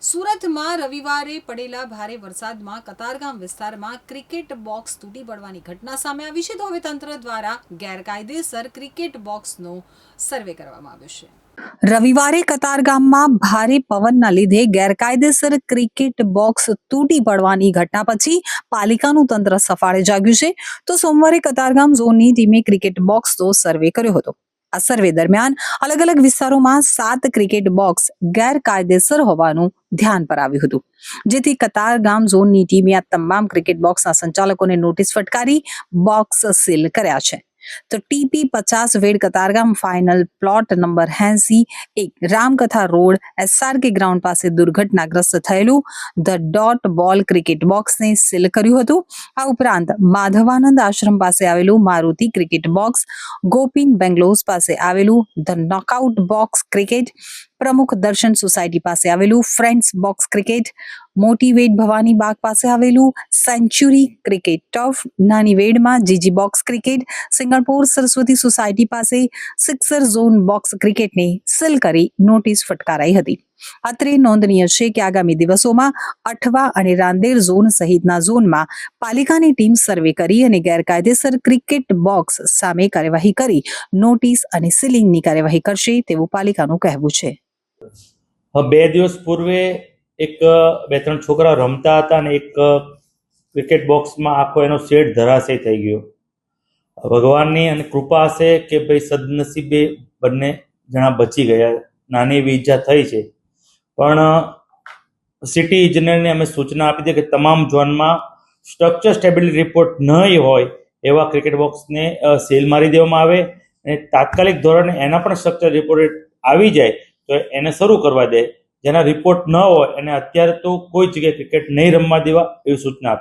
સુરતમાં રવિવારે પડેલા ભારે વરસાદમાં કતારગામ વિસ્તારમાં ક્રિકેટ બોક્સ તૂટી પડવાની ઘટના સામે આવી છે તો હવે તંત્ર દ્વારા ગેરકાયદેસર ક્રિકેટ બોક્સનો સર્વે કરવામાં આવ્યો છે. રવિવારે કતારગામમાં ભારે પવનના લીધે ગેરકાયદેસર ક્રિકેટ બોક્સ તૂટી પડવાની ઘટના પછી પાલિકાનું તંત્ર સફાળે જાગ્યું છે. તો સોમવારે કતારગામ ઝોનની ટીમે ક્રિકેટ બોક્સનો સર્વે કર્યો હતો. આ સર્વે દરમિયાન અલગ અલગ વિસ્તારોમાં સાત ક્રિકેટ બોક્સ ગેરકાયદેસર હોવાનું ધ્યાન પર આવ્યું હતું. જેથી કતાર ગામ ઝોનની ટીમે આ તમામ ક્રિકેટ બોક્સના સંચાલકોને નોટિસ ફટકારી બોક્સ સીલ કર્યા છે. તો ટીપી પચાસ Ved Katargam final plot number AC એક રામકથા રોડ એસઆરકે ગ્રાઉન્ડ પાસે દુર્ઘટનાગ્રસ્ત થયેલું ધ ડોટ બોલ ક્રિકેટ બોક્સને સીલ કર્યું હતું આ ઉપરાંત માધવાનંદ આશ્રમ પાસે આવેલું Maruti cricket box Gopin bungalows પાસે આવેલું ધ નોકઆઉટ બોક્સ ક્રિકેટ પ્રમુખ દર્શન સોસાયટી પાસે આવેલું ફ્રેન્ડ્સ બોક્સ ક્રિકેટ મોટી વેડ ભવાની બાગ પાસે આવેલું સેન્ચુરી ક્રિકેટ ટફ નાની વેડમાં GG box cricket Singanpur Saraswati society પાસે સિક્સર ઝોન બોક્સ ક્રિકેટને સીલ કરી નોટિસ ફટકારાઈ હતી. અત્રે નોંધનીય છે કે આગામી દિવસોમાં અઠવા અને રાંદેર ઝોન સહિતના ઝોનમાં પાલિકાની ટીમ સર્વે કરી અને ગેરકાયદેસર ક્રિકેટ બોક્સ સામે કાર્યવાહી કરી, નોટિસ અને સીલિંગની કાર્યવાહી કરશે તેવું પાલિકાનું કહેવું છે. બે દિવસ પૂર્વે એક, બે, ત્રણ છોકરા રમતા હતા અને એક ક્રિકેટ બોક્સમાં આખો એનો સેટ ધરાશય થઈ ગયો. ભગવાનની અને કૃપા હશે કે ભાઈ સદનસીબે બંને જણા બચી ગયા. નાની એવી ઈજા થઈ છે. પણ સિટી ઇજનેરને અમે સૂચના આપી હતી કે તમામ ઝોનમાં સ્ટ્રક્ચર સ્ટેબિલિટી રિપોર્ટ નહીં હોય એવા ક્રિકેટ બોક્સને સેલ મારી દેવામાં આવે. અને તાત્કાલિક ધોરણે એના પણ સ્ટ્રક્ચર રિપોર્ટ આવી જાય તો એને શરૂ કરવા દે. જેના રિપોર્ટ ન હોય, એને અત્યારે તો કોઈ જગ્યાએ ક્રિકેટ નહીં રમવા દેવા એવી સૂચના